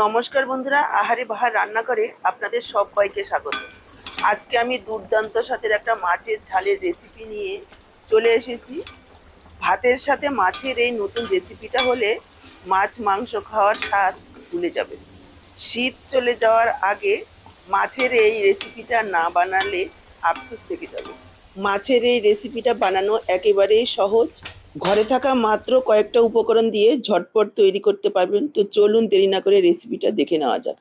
নমস্কার বন্ধুরা, আহারে বাহার রান্না করে আপনাদের সবাইকে স্বাগত। আজকে আমি দুর্দান্ত স্বাদের একটা মাছের ঝালের রেসিপি নিয়ে চলে এসেছি। ভাতের সাথে মাছের এই নতুন রেসিপিটা হলে মাছ মাংস খাওয়ার স্বাদ ভুলে যাবে। শীত চলে যাওয়ার আগে মাছের এই রেসিপিটা না বানালে আফসোস থেকে যাবে। মাছের এই রেসিপিটা বানানো একেবারেই সহজ ঘরে থাকা মাত্র কয়েকটা উপকরণ দিয়ে ঝটপট তৈরি করতে পারবেন। তো চলুন দেরি না করে রেসিপিটা দেখে নেওয়া যাক।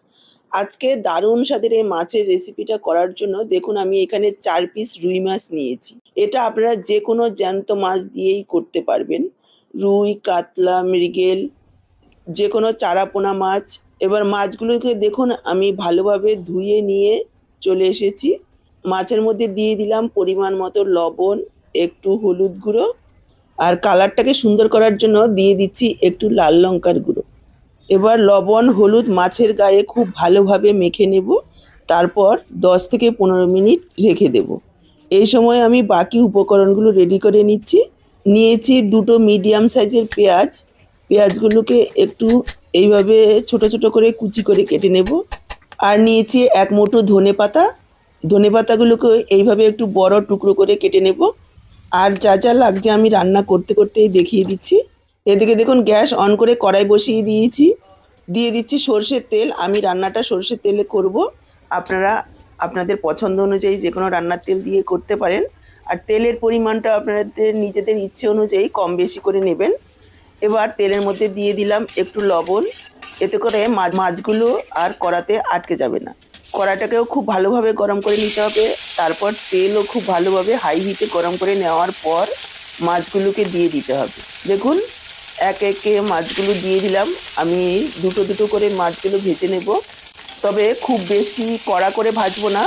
আজকে দারুণ স্বাদের এই মাছের রেসিপিটা করার জন্য দেখুন আমি এখানে চার পিস রুই মাছ নিয়েছি। এটা আপনারা যে কোনো জ্যান্ত মাছ দিয়েই করতে পারবেন। রুই, কাতলা, মৃগেল যে কোনো চারাপোনা মাছ। এবার মাছগুলোকে দেখুন আমি ভালোভাবে ধুয়ে নিয়ে চলে এসেছি। মাছের মধ্যে দিয়ে দিলাম পরিমাণ মতো লবণ, একটু হলুদ গুঁড়ো আর কালারটাকে সুন্দর করার জন্য দিয়ে দিচ্ছি একটু লাল লঙ্কার গুঁড়ো। এবার লবণ, হলুদ মাছের গায়ে খুব ভালোভাবে মেখে নেব। তারপর দশ থেকে পনেরো মিনিট রেখে দেব। এই সময় আমি বাকি উপকরণগুলো রেডি করে নিচ্ছি। নিয়েছি দুটো মিডিয়াম সাইজের পেঁয়াজ। পেঁয়াজগুলোকে একটু এইভাবে ছোট ছোট করে কুচি করে কেটে নেব। আর নিয়েছি এক মুঠো ধনে পাতা ধনে পাতাগুলোকে এইভাবে একটু বড় টুকরো করে কেটে নেব। আর যা যা লাগছে আমি রান্না করতে করতেই দেখিয়ে দিচ্ছি। এদিকে দেখুন গ্যাস অন করে কড়াই বসিয়ে দিয়েছি। দিয়ে দিচ্ছি সর্ষের তেল। আমি রান্নাটা সর্ষের তেলে করব। আপনারা, আপনাদের পছন্দ অনুযায়ী যে কোনো রান্নার তেল দিয়ে করতে পারেন। আর তেলের পরিমাণটা আপনাদের নিজেদের ইচ্ছে অনুযায়ী কম বেশি করে নেবেন। এবার তেলের মধ্যে দিয়ে দিলাম একটু লবণ। এতে করে মাছগুলো আর কড়াতে আটকে যাবে না। কড়াটাকেও খুব ভালোভাবে গরম করে নিতে হবে। তারপর তেলও খুব ভালোভাবে হাই হিটে গরম করে নেওয়ার পর মাছগুলোকে দিয়ে দিতে হবে। দেখুন, এক একে মাছগুলো দিয়ে দিলাম। আমি দুটো দুটো করে মাছগুলো ভেজে নেব। তবে খুব বেশি কড়া করে ভাজবো না।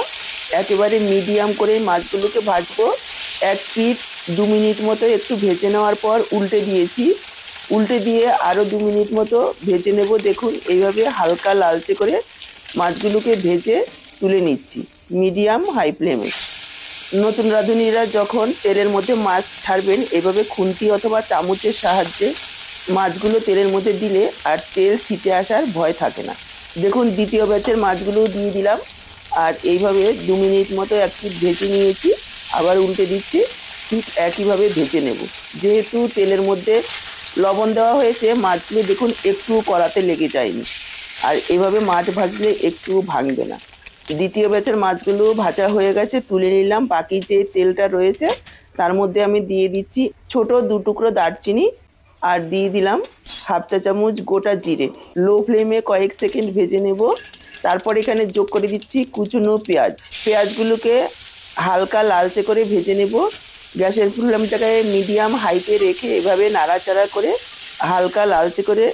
একেবারে মিডিয়াম করে মাছগুলোকে ভাজবো। এক পিট দু মিনিট মতো একটু ভেজে নেওয়ার পর উল্টে দিয়েছি। উল্টে দিয়ে আরও দু মিনিট মতো ভেজে নেব। দেখুন, এইভাবে হালকা লালচে করে মাছগুলোকে ভেজে তুলে নিচ্ছি, মিডিয়াম হাই ফ্লেমে। নতুন রাঁধুনিরা যখন তেলের মধ্যে মাছ ছাড়বেন, এভাবে খুন্তি অথবা চামচের সাহায্যে মাছগুলো তেলের মধ্যে দিলে আর তেল ছিটে আসার ভয় থাকে না। দেখুন, দ্বিতীয় ব্যাচের মাছগুলো দিয়ে দিলাম। আর এইভাবে দু মিনিট মতো একটু ভেজে নিয়েছি, আবার উল্টে দিচ্ছি, ঠিক একইভাবে ভেজে নেব। যেহেতু তেলের মধ্যে লবণ দেওয়া হয়েছে, মাছগুলো দেখুন একটু কড়াতে লেগে যায়নি। আর এভাবে মাছ ভাজলে একটু ভাঙবে না। দ্বিতীয় ব্যাচের মাছগুলো ভাজা হয়ে গেছে, তুলে নিলাম। বাকি যে তেলটা রয়েছে, তার মধ্যে আমি দিয়ে দিচ্ছি ছোট দু টুকরো দারচিনি আর দিয়ে দিলাম হাফ চা চামচ গোটা জিরে। লো ফ্লেমে কয়েক সেকেন্ড ভেজে নেব। তারপর এখানে যোগ করে দিচ্ছি কুচুনো পেঁয়াজ। পেঁয়াজগুলোকে হালকা লালচে করে ভেজে নেব। গ্যাসের ফ্লেমটাকে মিডিয়াম হাইতে রেখে এভাবে নাড়াচাড়া করে হালকা লালচে করে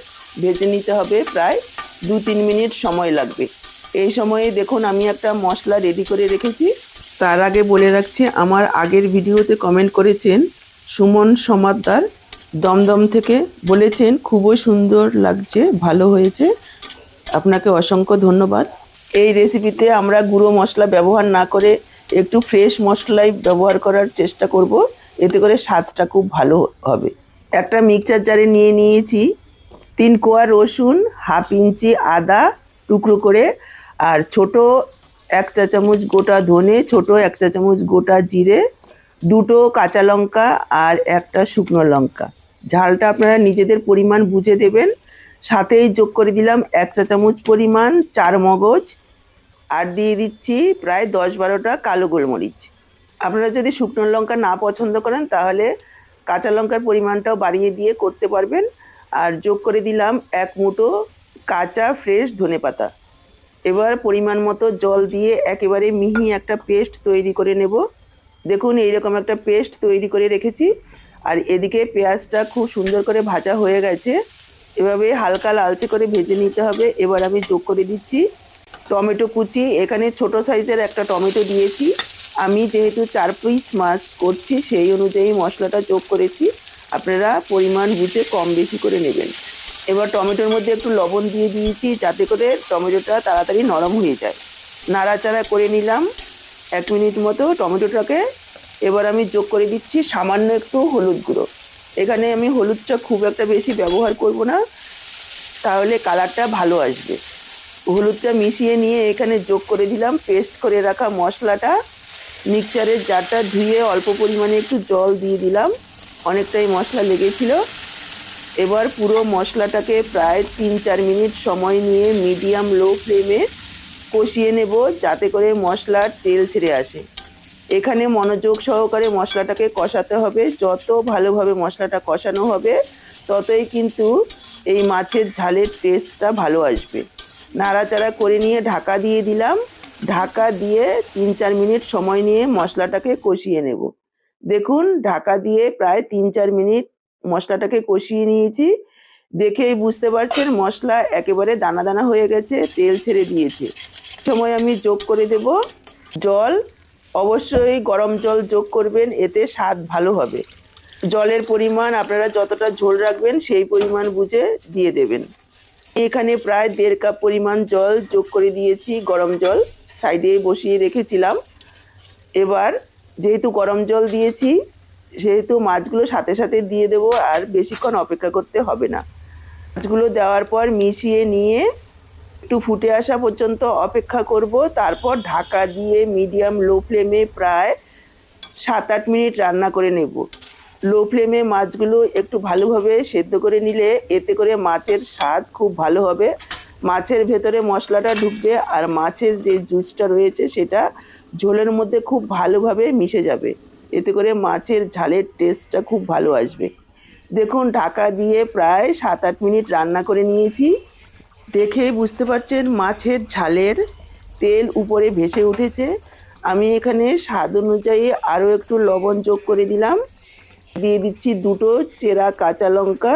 ভেজে নিতে হবে প্রায় দু তিন মিনিট সময় লাগবে। এই সময়ে দেখুন, আমি একটা মশলা রেডি করে রেখেছি। তার আগে বলে রাখছি, আমার আগের ভিডিওতে কমেন্ট করেছেন সুমন সমাদ্দার। দমদম থেকে বলেছেন, খুবই সুন্দর লাগছে, ভালো হয়েছে। আপনাকে অসংখ্য ধন্যবাদ। এই রেসিপিতে আমরা গুঁড়ো মশলা ব্যবহার না করে একটু ফ্রেশ মশলাই ব্যবহার করার চেষ্টা করব। এতে করে স্বাদটা খুব ভালো হবে। একটা মিক্সচার জারে নিয়ে নিয়েছি। তিন কোয়া রসুন, হাফ ইঞ্চি আদা টুকরো করে, আর ছোট এক চা চামচ গোটা ধনে, ছোট এক চা চামচ গোটা জিরে, দুটো কাঁচা লঙ্কা আর একটা শুকনো লঙ্কা। ঝালটা আপনারা নিজেদের পরিমাণ বুঝে দেবেন। সাথেই যোগ করে দিলাম এক চা চামচ পরিমাণ চার মগজ। আর দিয়ে দিচ্ছি প্রায় দশ বারোটা কালো গোলমরিচ। আপনারা যদি শুকনো লঙ্কা না পছন্দ করেন, তাহলে কাঁচা লঙ্কার পরিমাণটাও বাড়িয়ে দিয়ে করতে পারবেন। আর যোগ করে দিলাম এক মুঠো কাঁচা ফ্রেশ ধনেপাতা এবার পরিমাণ মতো জল দিয়ে একেবারে মিহি একটা পেস্ট তৈরি করে নেব। দেখুন, এইরকম একটা পেস্ট তৈরি করে রেখেছি। আর এদিকে পেঁয়াজটা খুব সুন্দর করে ভাজা হয়ে গেছে। এভাবে হালকা লালচে করে ভেজে নিতে হবে। এবার আমি যোগ করে দিচ্ছি টমেটো কুচি। এখানে ছোট সাইজের একটা টমেটো দিয়েছি। আমি যেহেতু চার পিস মাছ করছি, সেই অনুযায়ী মশলাটা যোগ করেছি। আপনারা পরিমাণ বুঝে কম বেশি করে নেবেন। এবার টমেটোর মধ্যে একটু লবণ দিয়ে দিয়েছি, যাতে করে টমেটোটা তাড়াতাড়ি নরম হয়ে যায়। নাড়াচাড়া করে নিলাম। এক মিনিট মতো টমেটোটাকে এবার আমি যোগ করে দিচ্ছি, সামান্য একটু হলুদ গুঁড়ো। এখানে আমি হলুদটা খুব একটা বেশি ব্যবহার করব না, তাহলে কালারটা ভালো আসবে। হলুদটা মিশিয়ে নিয়ে এখানে যোগ করে দিলাম, পেস্ট করে রাখা মশলাটা। মিক্সচারের জারটা ধুয়ে অল্প পরিমাণে একটু জল দিয়ে দিলাম। অনেকটাই মশলা লেগেছিল। এবার পুরো মশলাটাকে প্রায় তিন চার মিনিট সময় নিয়ে মিডিয়াম লো ফ্লেমে কষিয়ে নেব যাতে করে মশলার তেল ছেড়ে আসে। এখানে মনোযোগ সহকারে মশলাটাকে কষাতে হবে। যত ভালোভাবে মশলাটা কষানো হবে, ততই কিন্তু এই মাছের ঝালের টেস্টটা ভালো আসবে। নাড়াচাড়া করে নিয়ে ঢাকা দিয়ে দিলাম। ঢাকা দিয়ে তিন চার মিনিট সময় নিয়ে মশলাটাকে কষিয়ে নেব। দেখুন, ঢাকা দিয়ে প্রায় তিন চার মিনিট মশলাটাকে কষিয়ে নিয়েছি। দেখেই বুঝতে পারছেন, মশলা একেবারে দানা দানা হয়ে গেছে, তেল ছেড়ে দিয়েছে। সময় আমি যোগ করে দেব। জল, অবশ্যই গরম জল যোগ করবেন, এতে স্বাদ ভালো হবে। জলের পরিমাণ আপনারা যতটা ঝোল রাখবেন, সেই পরিমাণ বুঝে দিয়ে দেবেন। এখানে প্রায় দেড় কাপ পরিমাণ জল যোগ করে দিয়েছি, গরম জল। সাইডে বসিয়ে রেখেছিলাম। এবার যেহেতু গরম জল দিয়েছি, সেহেতু মাছগুলো সাথে সাথে দিয়ে দেবো আর বেশিক্ষণ অপেক্ষা করতে হবে না। মাছগুলো দেওয়ার পর মিশিয়ে নিয়ে একটু ফুটে আসা পর্যন্ত অপেক্ষা করব। তারপর ঢাকা দিয়ে মিডিয়াম লো ফ্লেমে প্রায় সাত আট মিনিট রান্না করে নেব। লো ফ্লেমে মাছগুলো একটু ভালোভাবে সেদ্ধ করে নিলে এতে করে মাছের স্বাদ খুব ভালো হবে। মাছের ভেতরে মশলাটা ঢুকবে আর মাছের যে জুসটা রয়েছে সেটা ঝোলের মধ্যে খুব ভালোভাবে মিশে যাবে। এতে করে মাছের ঝালের টেস্টটা খুব ভালো আসবে। দেখুন, ঢাকা দিয়ে প্রায় সাত আট মিনিট রান্না করে নিয়েছি। দেখেই বুঝতে পারছেন মাছের ঝালের তেল উপরে ভেসে উঠেছে। আমি এখানে স্বাদ অনুযায়ী আরও একটু লবণ যোগ করে দিলাম। দিয়ে দিচ্ছি দুটো চেরা কাঁচা লঙ্কা।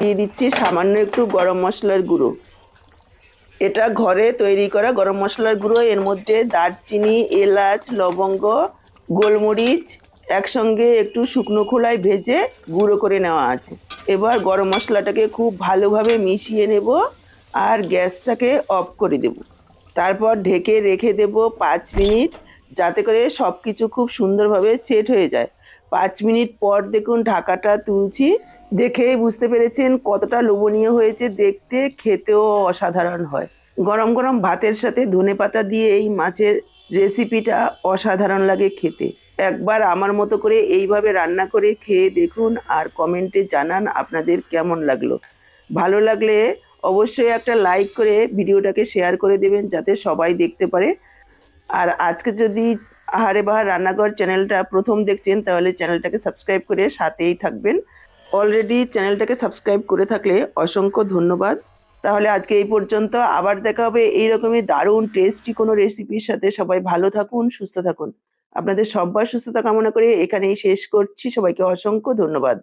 দিয়ে দিচ্ছি সামান্য একটু গরম মশলার গুঁড়ো। এটা ঘরে তৈরি করা গরম মশলার গুঁড়ো। এর মধ্যে দারচিনি, এলাচ, লবঙ্গ, গোলমরিচ একসঙ্গে একটু শুকনো খোলায় ভেজে গুঁড়ো করে নেওয়া আছে। এবার গরম মশলাটাকে খুব ভালোভাবে মিশিয়ে নেব আর গ্যাসটাকে অফ করে দেব। তারপর ঢেকে রেখে দেব পাঁচ মিনিট, যাতে করে সব কিছু খুব সুন্দরভাবে সেট হয়ে যায়। পাঁচ মিনিট পর দেখুন ঢাকাটা তুলছি। দেখেই বুঝতে পেরেছেন কতটা লোভনীয় হয়েছে। দেখতে খেতেও অসাধারণ হয়। গরম গরম ভাতের সাথে ধনে পাতা দিয়ে এই মাছের রেসিপিটা অসাধারণ লাগে খেতে। একবার আমার মতো করে এইভাবে রান্না করে খেয়ে দেখুন আর কমেন্টে জানান আপনাদের কেমন লাগল। ভালো লাগলে অবশ্যই একটা লাইক করে ভিডিওটাকে শেয়ার করে দেবেন যাতে সবাই দেখতে পারে। আর আজকে যদি আহারে বাহার রান্নাঘর চ্যানেলটা প্রথম দেখছেন তাহলে চ্যানেলটাকে সাবস্ক্রাইব করে সাথেই থাকবেন। অলরেডি চ্যানেলটাকে সাবস্ক্রাইব করে থাকলে অসংখ্য ধন্যবাদ। তাহলে আজকে এই পর্যন্ত, আবার দেখা হবে এইরকমই দারুণ টেস্টি কোনো রেসিপির সাথে। সবাই ভালো থাকুন, সুস্থ থাকুন। আপনাদের সবার সুস্থতা কামনা করে এখানেই শেষ করছি। সবাইকে অসংখ্য ধন্যবাদ।